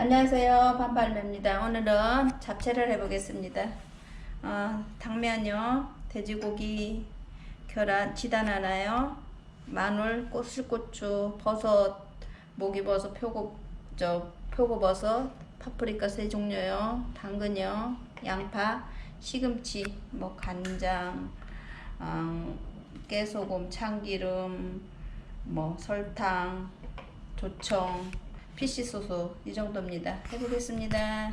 안녕하세요. 반팔매입니다. 오늘은 잡채를 해보겠습니다. 어, 당면요, 돼지고기, 계란, 지단 하나요, 마늘, 고슬고추, 버섯, 목이버섯, 표고, 저, 표고버섯, 파프리카 세 종류요, 당근요, 양파, 시금치, 뭐 간장, 어, 깨소금, 참기름, 뭐 설탕, 조청, 피시 소스 이 정도입니다. 해보겠습니다.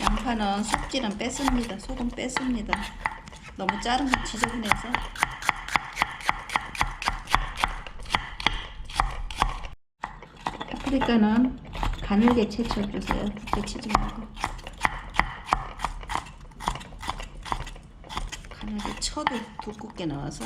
양파는 속질은 뺐습니다. 소금 뺐습니다. 너무 거 지저분해서. 파프리카는 가늘게 채쳐주세요. 두께 치지 말고. 가늘게 쳐도 두껍게 나와서.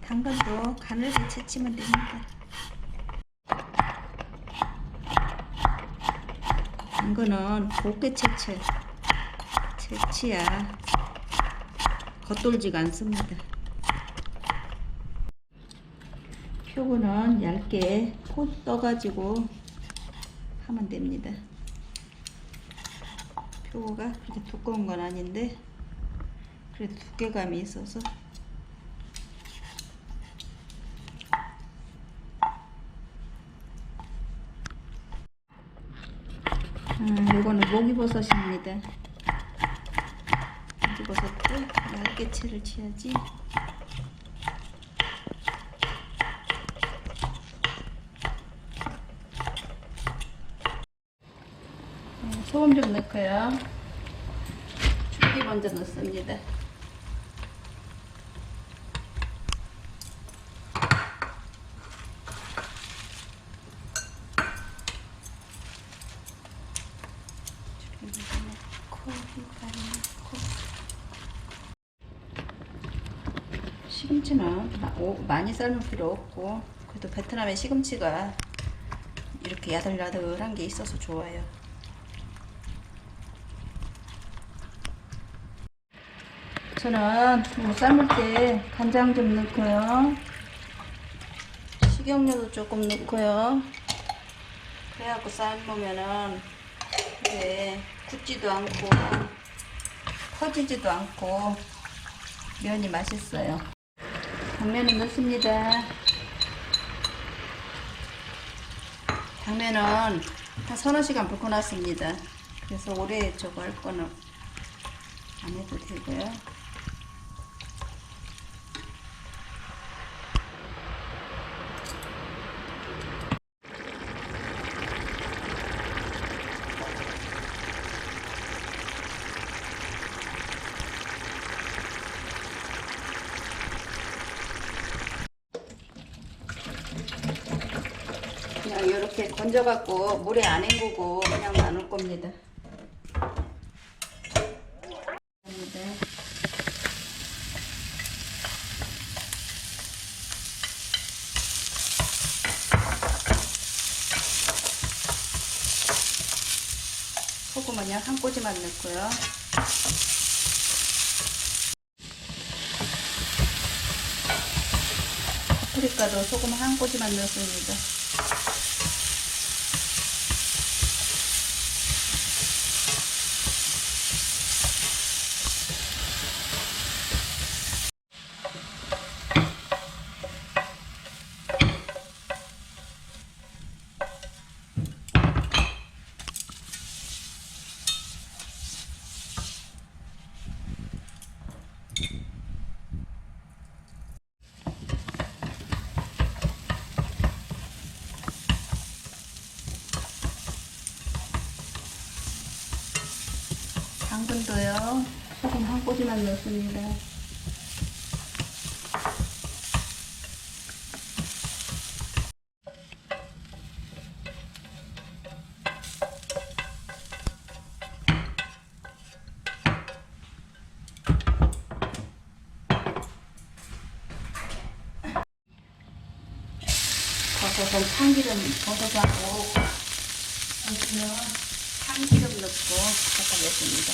당근도 가늘게 채치면 됩니다. 당근은 곱게 채쳐. 채치야 겉돌지가 않습니다. 표고는 얇게 코 떠가지고 하면 됩니다. 표고가 그렇게 두꺼운 건 아닌데 그래도 두께감이 있어서 아, 요거는 목이버섯입니다. 목이버섯도 얇게 채를 치야지. 네, 소금 좀 넣고요. 줄기 먼저 넣습니다. 줄기 먼저 넣고 흰가루 넣고 시금치는 많이 삶을 필요 없고 그래도 베트남의 시금치가 이렇게 야들야들한 게 있어서 좋아요. 저는 뭐 삶을 때 간장 좀 넣고요. 식용유도 조금 넣고요. 그래갖고 삶으면은 이게 굳지도 않고 퍼지지도 않고 면이 맛있어요. 당면을 넣습니다. 당면은 한 서너 시간 볶아 놨습니다. 그래서 오래 저거 할 거는 안 해도 되고요. 그냥 이렇게 건져갖고 물에 안 헹구고 그냥 나눌 겁니다. 소금은요 한 꼬지만 넣고요. 파프리카도 소금 한 꼬지만 넣습니다. 당근도요. 조금 한 꼬지만 넣습니다. 버섯은 참기름 버섯하고 해주면 참기름 넣고 섞어냈습니다.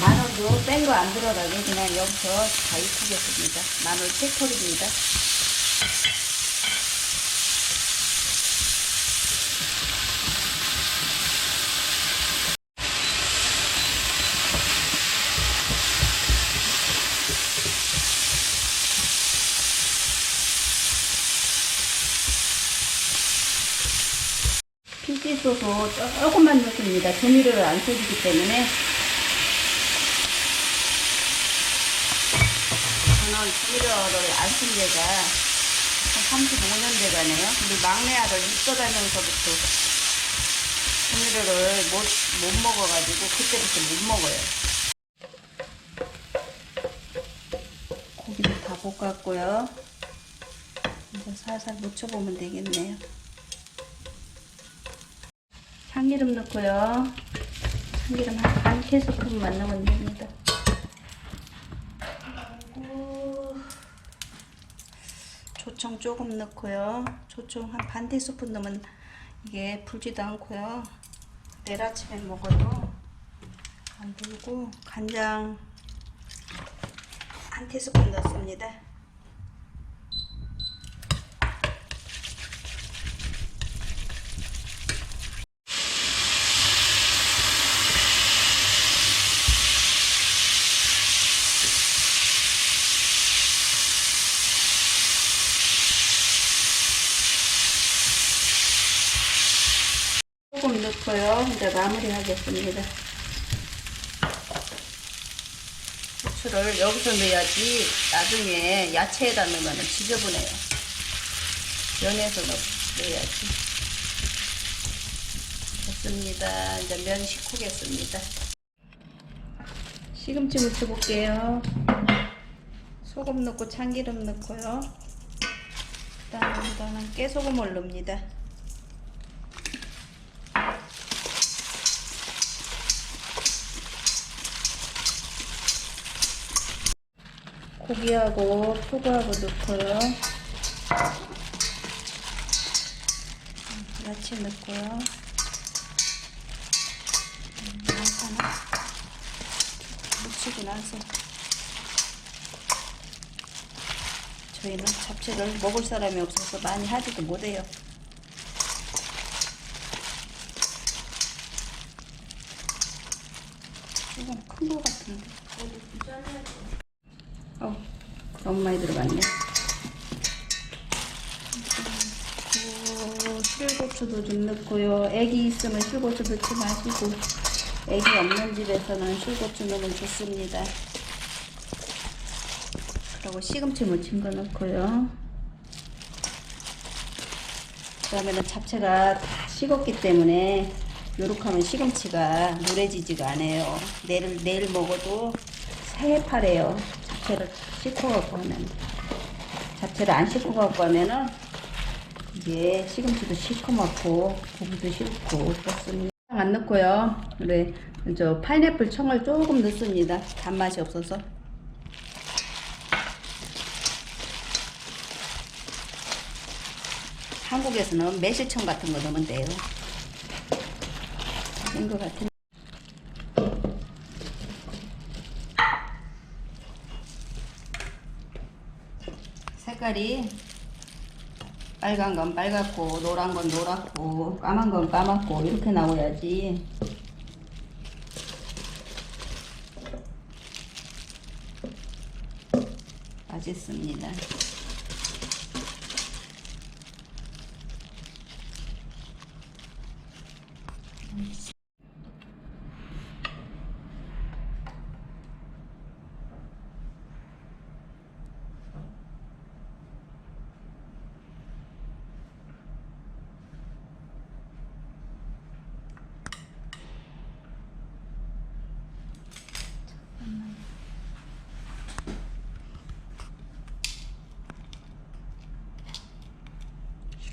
마늘도 뺀 거 안 들어가게 그냥 여기서 다 익히겠습니다. 마늘 채털입니다. 소스 조금만 넣습니다. 조미료를 안 써주기 때문에 저는 조미료를 안쓴 지가 한 35년 돼가네요. 우리 막내 아들 입서 다니면서부터 조미료를 못, 못 먹어가지고 그때부터 못 먹어요. 고기도 다 볶았고요. 이제 살살 묻혀보면 되겠네요. 참기름 넣고요. 참기름 한반 티스푼만 넣으면 됩니다. 조청 조금 넣고요. 조청 한반 티스푼 넣으면 이게 불지도 않고요. 내일 아침에 먹어도 안 불고 간장 한 티스푼 넣습니다. 조금 넣고요. 이제 마무리하겠습니다. 후추를 여기서 넣어야지 나중에 야채에다 넣으면 지저분해요. 면에서 넣, 넣어야지. 됐습니다. 이제 면 식후겠습니다. 시금치 묻혀볼게요. 소금 넣고 참기름 넣고요. 그 다음에 여기다는 깨소금을 넣습니다. 고기하고 소고하고 넣고요. 음, 야채 넣고요. 음, 양파는 묻히진 않아서 저희는 잡채를 먹을 사람이 없어서 많이 하지도 못해요. 조금 큰거 같은데. 어, 너무 많이 들어갔네. 실고추도 좀 넣고요. 애기 있으면 실고추 넣지 마시고, 애기 없는 집에서는 실고추 넣으면 좋습니다. 그리고 시금치 무친 거 넣고요. 그 다음에는 잡채가 다 식었기 때문에 요렇게 하면 시금치가 누래지지가 않아요. 내일, 내일 먹어도 새파래요. 잡채를 씻어갖고 하면. 잡채를 안 씻어갖고 하면은 이게 시금치도 시커멓고 고기도 싫고 그렇습니다. 안 넣고요. 그래, 저 파인애플 청을 조금 넣습니다. 단맛이 없어서. 한국에서는 매실청 같은 거 넣으면 돼요. 된것 같은. 색깔이 빨간 건 빨갛고 노란 건 노랗고 까만 건 까맣고 이렇게 나와야지 맛있습니다.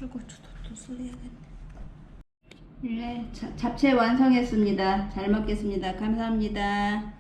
실고추도 또 써야겠네. 네, 자- 잡채 완성했습니다. 잘 먹겠습니다. 감사합니다.